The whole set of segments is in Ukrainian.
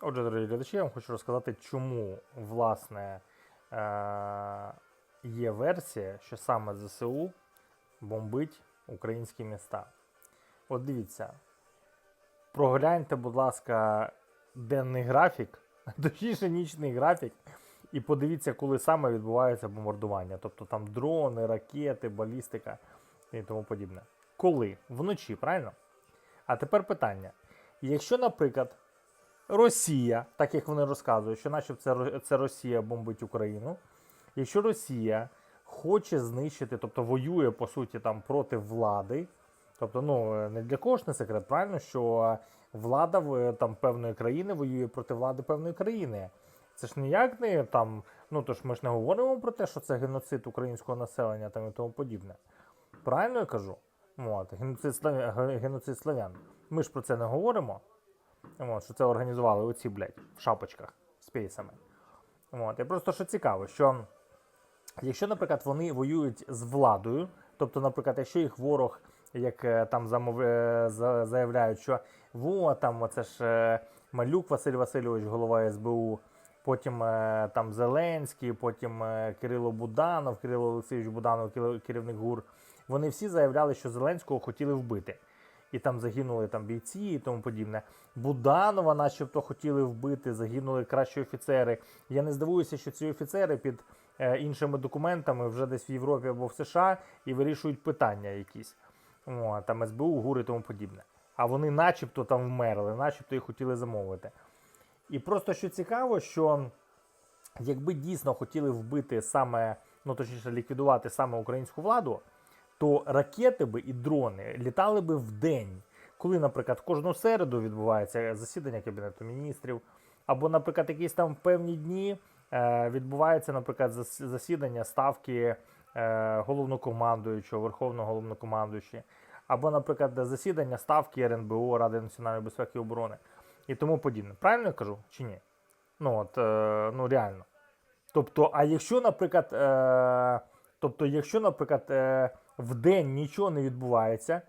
Отже, дорогі глядачі, я вам хочу розказати, чому власне е- є версія, що саме ЗСУ бомбить українські міста. От дивіться, прогляньте, будь ласка, денний графік, точніше нічний графік, і подивіться, коли саме відбувається бомбардування. Тобто там дрони, ракети, балістика і тому подібне. Коли? Вночі, правильно? А тепер питання. Якщо, наприклад, Росія, так як вони розказують, що наче це, це Росія бомбить Україну, якщо Росія хоче знищити, тобто воює по суті там проти влади, тобто, ну не для кого ж не секрет, правильно, що влада там певної країни воює проти влади певної країни. Це ж ніяк не там, ну то ж ми ж не говоримо про те, що це геноцид українського населення там і тому подібне. Правильно я кажу? От, геноцид, славян, геноцид славян. Ми ж про це не говоримо. От, що це організували оці, блядь, в шапочках з пейсами. От, і просто що цікаво, що якщо, наприклад, вони воюють з владою, тобто, наприклад, якщо їх ворог, як е, там замов... е, заявляють, що во там оце ж е, Малюк Василь Васильович, голова СБУ, потім там Зеленський, потім Кирило Буданов, Кирило Олексійович Буданов, керівник ГУР, вони всі заявляли, що Зеленського хотіли вбити. І там загинули там бійці і тому подібне. Буданова, начебто, хотіли вбити, загинули кращі офіцери. Я не здивуюся, що ці офіцери під е, іншими документами вже десь в Європі або в США і вирішують питання якісь. О, там СБУ, ГУР і тому подібне. А вони начебто там вмерли, начебто їх хотіли замовити. І просто що цікаво, що якби дійсно хотіли вбити саме, ну точніше, ліквідувати саме українську владу, то ракети би і дрони літали би в день, коли, наприклад, кожну середу відбувається засідання Кабінету міністрів, або, наприклад, якісь там певні дні е, відбувається, наприклад, засідання ставки е, головнокомандуючого, верховного головнокомандуючого, або, наприклад, засідання ставки РНБО, Ради національної безпеки і оборони і тому подібне. Правильно я кажу чи ні? Ну от, е, ну реально. Тобто, а якщо, наприклад, тобто, якщо, наприклад, е, в день нічого не відбувається,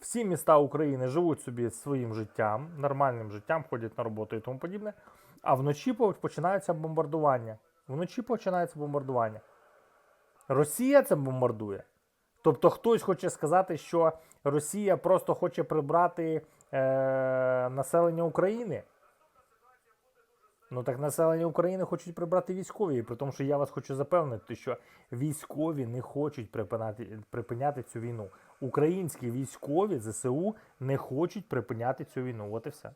всі міста України живуть собі своїм життям, нормальним життям, ходять на роботу і тому подібне, а вночі по- починається бомбардування. Вночі починається бомбардування. Росія це бомбардує. Тобто хтось хоче сказати, що Росія просто хоче прибрати е, населення України. Ну так населення України хочуть прибрати військові, при тому, що я вас хочу запевнити, що військові не хочуть припиняти, припиняти цю війну. Українські військові ЗСУ не хочуть припиняти цю війну. От і все.